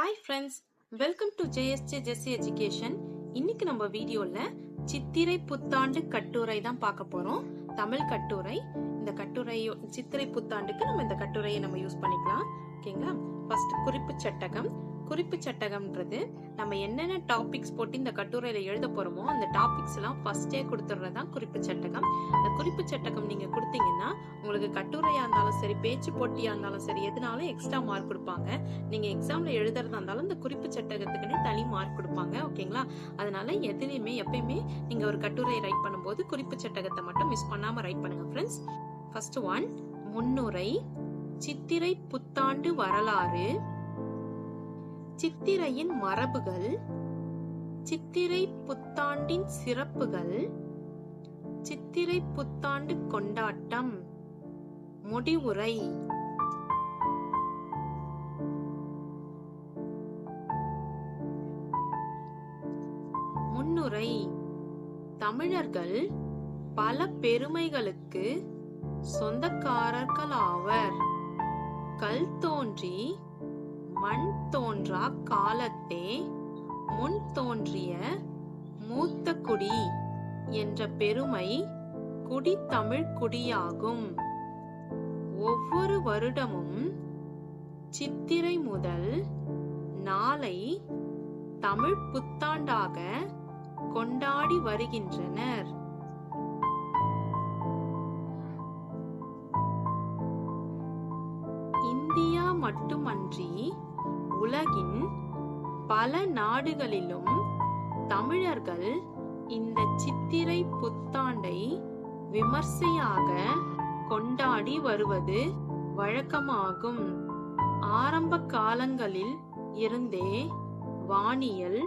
Hi friends welcome to JSJ Jessy education இன்னைக்கு நம்ம வீடியோல சித்திரை புத்தாண்டு கட்டுரை தான் பார்க்க போறோம். தமிழ் கட்டுரை. இந்த கட்டுரையோ சித்திரை புத்தாண்டுக்கு நம்ம இந்த கட்டுரையை நம்ம யூஸ் பண்ணிக்கலாம். ஓகேங்களா ஃபர்ஸ்ட் குறிப்பு சட்டகம். குறிப்பு சட்டகம்ன்றது நம்ம என்னென்ன டாபிக்ஸ் போட்டு இந்த கட்டுரையில் எழுத போகிறோமோ அந்த டாபிக்ஸ் எல்லாம் கொடுத்துட்றது தான் குறிப்பு சட்டகம். அந்த குறிப்பு சட்டகம் நீங்கள் கொடுத்தீங்கன்னா உங்களுக்கு கட்டுரையாக இருந்தாலும் சரி பேச்சு போட்டியாக இருந்தாலும் சரி எதுனாலும் எக்ஸ்ட்ரா மார்க் கொடுப்பாங்க. நீங்கள் எக்ஸாமில் எழுதுறதா இருந்தாலும் இந்த குறிப்பு சட்டகத்துக்குன்னு தனி மார்க் கொடுப்பாங்க ஓகேங்களா? அதனால எதுலேயுமே எப்பயுமே நீங்கள் ஒரு கட்டுரை ரைட் பண்ணும்போது குறிப்பு சட்டகத்தை மட்டும் மிஸ் பண்ணாமல் ரைட் பண்ணுங்க ஃப்ரெண்ட்ஸ் ஃபர்ஸ்ட் ஒன் முன்னுரை சித்திரை புத்தாண்டு வரலாறு. சித்திரையின் மரபுகள் சித்திரை புத்தாண்டின் சிறப்புகள் சித்திரை புத்தாண்டு கொண்டாட்டம் முடிவுரை. முன்னுரை. தமிழர்கள் பல பெருமைகளுக்கு சொந்தக்காரர்களாவர். கல் தோன்றி மண் தோன்றா காலத்தே முன் தோன்றிய மூத்த குடி என்ற பெருமை குடி தமிழ் குடியாகும். ஒவ்வொரு வருடமும் சித்திரை முதல் நாளை தமிழ் புத்தாண்டாக கொண்டாடி வருகின்றனர். இந்தியா மட்டுமன்றி உலகின் பல நாடுகளிலும் தமிழர்கள் இந்த சித்திரை புத்தாண்டை விமர்சையாக கொண்டாடி வருவது வழக்கமாகும். ஆரம்ப காலங்களில் இருந்தே வானியல்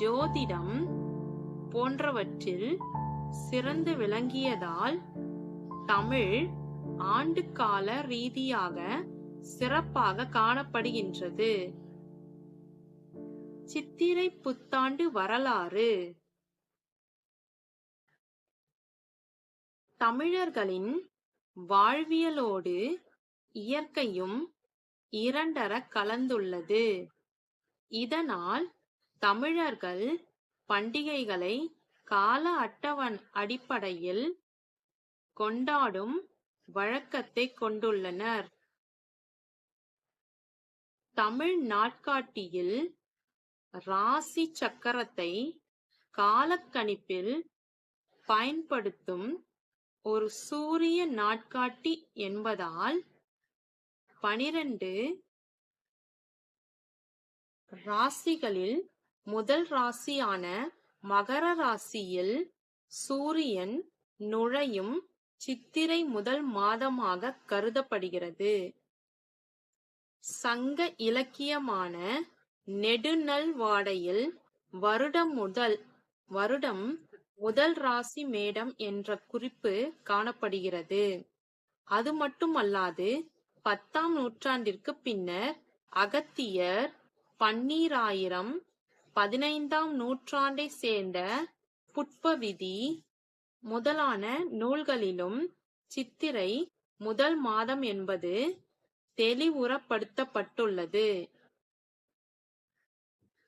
ஜோதிடம் போன்றவற்றில் சிறந்து விளங்கியதால் தமிழ் ஆண்டுகால ரீதியாக சிறப்பாக காணப்படுகின்றது. சித்திரை புத்தாண்டு வரலாறு. தமிழர்களின் வாழ்வியலோடு இயற்கையும் இரண்டர கலந்துள்ளது. இதனால் தமிழர்கள் பண்டிகைகளை கால அட்டவன் அடிப்படையில் கொண்டாடும் வழக்கத்தை கொண்டுள்ளனர். தமிழ் நாட்காட்டியில் ராசி சக்கரத்தை காலக்கணிப்பில் பயன்படுத்தும் ஒரு சூரிய நாட்காட்டி என்பதால் பனிரெண்டு ராசிகளில் முதல் ராசியான மகர ராசியில் சூரியன் நுழையும் சித்திரை முதல் மாதமாக கருதப்படுகிறது. சங்க இலக்கியமான நெடுநல் வாடையில் வருடம் முதல் வருடம் முதல் ராசி மேடம் என்ற குறிப்பு காணப்படுகிறது. அது மட்டுமல்லாது பத்தாம் நூற்றாண்டிற்கு பின்னர் அகத்தியர் பன்னீராயிரம் பதினைந்தாம் நூற்றாண்டை சேர்ந்த புட்பவிதி முதலான நூல்களிலும் சித்திரை முதல் மாதம் என்பது தெளிவுறப்படுத்தப்பட்டுள்ளது.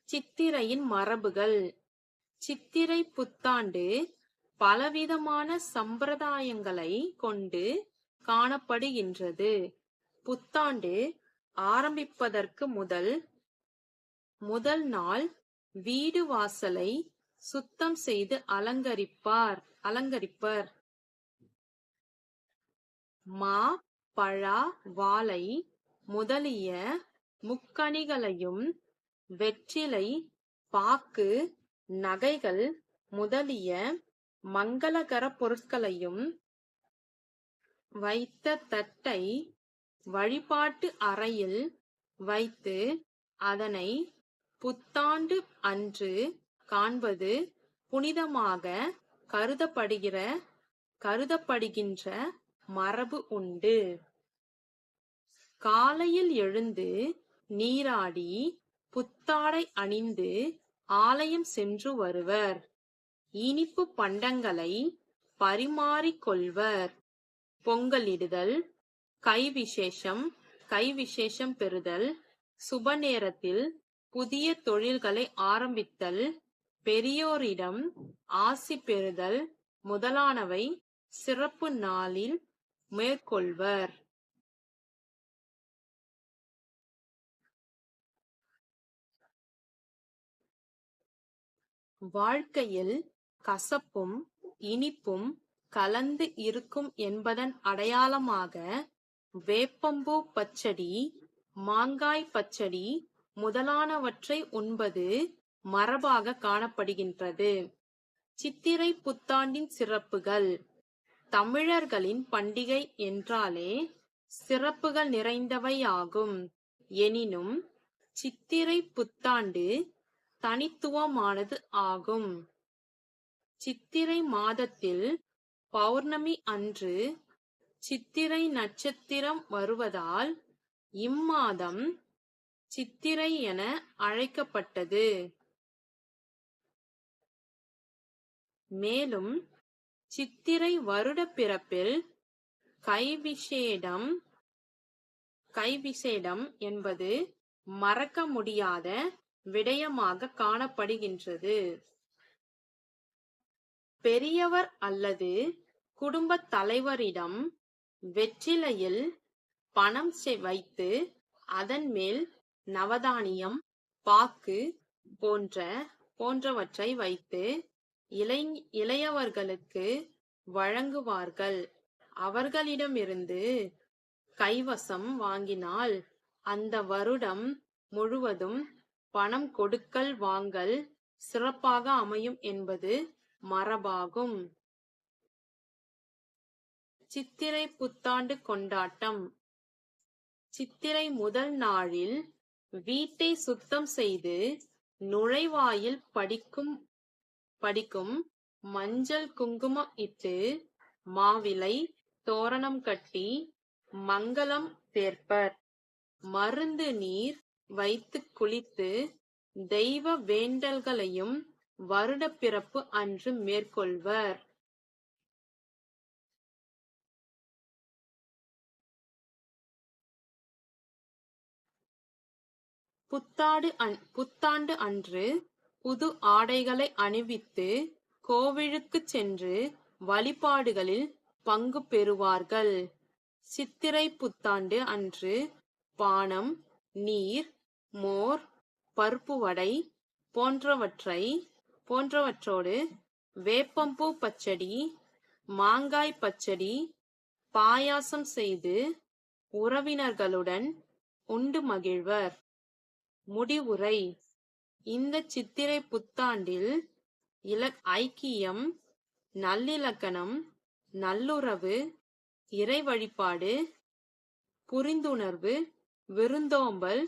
சித்திரையின் மரபுகள். சித்திரை புத்தாண்டு பலவிதமான சம்பிரதாயங்களை கொண்டு காணப்படுகின்றது. புத்தாண்டு ஆரம்பிப்பதற்கு முதல் முதல் நாள் வீடு வாசலை சுத்தம் செய்து அலங்கரிப்பார் அலங்கரிப்பர். மா பழா வாழை முதலிய முக்கணிகளையும் வெற்றிலை பாக்கு நகைகள் முதலிய மங்களகரப் பொருட்களையும் வைத்த தட்டை வழிபாட்டு அறையில் வைத்து அதனை புத்தாண்டு அன்று காண்பது புனிதமாக கருதப்படுகிற கருதப்படுகின்ற மரபு உண்டு. காலையில் எழுந்து நீராடி புத்தாடை அணிந்து ஆலயம் சென்று வருவர். இனிப்பு பண்டங்களை பரிமாறிக்கொள்வர் பொங்கலிடுதல் கை விசேஷம் கை விசேஷம் பெறுதல் சுப நேரத்தில் புதிய தொழில்களை ஆரம்பித்தல் பெரியோரிடம் ஆசி பெறுதல் முதலானவை சிறப்பு நாளில் மேற்கொள்வர். வாழ்க்கையில் கசப்பும் இனிப்பும் கலந்து இருக்கும் என்பதன் அடையாளமாக வேப்பம்பூ பச்சடி மாங்காய் பச்சடி முதலானவற்றை உண்பது மரபாக காணப்படுகின்றது. சித்திரை புத்தாண்டின் சிறப்புகள். தமிழர்களின் பண்டிகை என்றாலே சிறப்புகள் நிறைந்தவையாகும். எனினும் சித்திரை புத்தாண்டு தனித்துவமானது ஆகும். சித்திரை மாதத்தில் பௌர்ணமி அன்று சித்திரை நட்சத்திரம் வருவதால் இம்மாதம் சித்திரை என அழைக்கப்பட்டது. மேலும் சித்திரை வருட பிறப்பில் கைவிசேடம் கைவிசேடம் என்பது மறக்க முடியாத விடயமாக காணப்படுகின்றது. பெரியவர் அல்லது குடும்பத் தலைவரிடம் வெற்றிலையில் பணம் செ- வைத்து அதன் மேல் நவதானியம் பாக்கு போன்ற போன்றவற்றை வைத்து இளை இளையவர்களுக்கு வழங்குவார்கள். அவர்களிடமிருந்து கைவசம் வாங்கினால் அந்த வருடம் முழுவதும் பணம் கொடுக்கல் வாங்கல் சிறப்பாக அமையும் என்பது மரபாகும். சித்திரை புத்தாண்டு கொண்டாட்டம். சித்திரை முதல் நாளில் வீட்டை சுத்தம் செய்து நுழைவாயில் படிக்கும் படிக்கும் மஞ்சள் குங்குமம் இட்டு மாவிலை தோரணம் கட்டி மங்களம் சேர்ப்பர். மருந்து நீர் வைத்து குளித்து தெய்வ வேண்டல்களையும் வருடப் பிறப்பு அன்று மேற்கொள்வர். புத்தாடு அன்- புத்தாண்டு அன்று புது ஆடைகளை அணிவித்து கோவிலுக்கு சென்று வழிபாடுகளில் பங்கு பெறுவார்கள். சித்திரை புத்தாண்டு அன்று பானம் நீர் மோர் பருப்பு வடை போன்றவற்றை போன்றவற்றோடு வேப்பம்பூ பச்சடி மாங்காய் பச்சடி பாயாசம் செய்து உறவினர்களுடன் உண்டு மகிழ்வர். முடிவுரை. இந்த சித்திரை புத்தாண்டில் இல ஐக்கியம் நல்லிலக்கணம் நல்லுறவு இறை வழிபாடு புரிந்துணர்வு விருந்தோம்பல்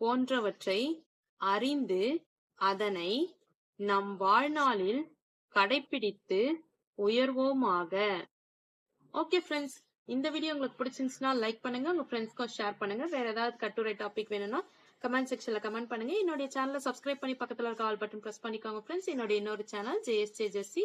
போன்றவற்றை அறிந்து அதனை நம் வாழ்நாளில் கடைபிடித்து உயர்வோமாக. ஓகே ஃப்ரெண்ட்ஸ் இந்த வீடியோ உங்களுக்கு பிடிச்சிருந்துச்சுன்னா லைக் பண்ணுங்க உங்க ஃப்ரெண்ட்ஸ்க்கும் ஷேர் பண்ணுங்க. வேற ஏதாவது கட்டுரை டாபிக் வேணும்னா கமெண்ட் செக்ஷன்ல கமெண்ட் பண்ணுங்க. என்னுடைய சேனலை சப்ஸ்கிரைப் பண்ணி பக்கத்துல இருக்க ஆல் பட்டன் பிரஸ் பண்ணிக்கோங்க ஃப்ரெண்ட்ஸ் என்னுடைய இன்னொரு channel JSJ Jessy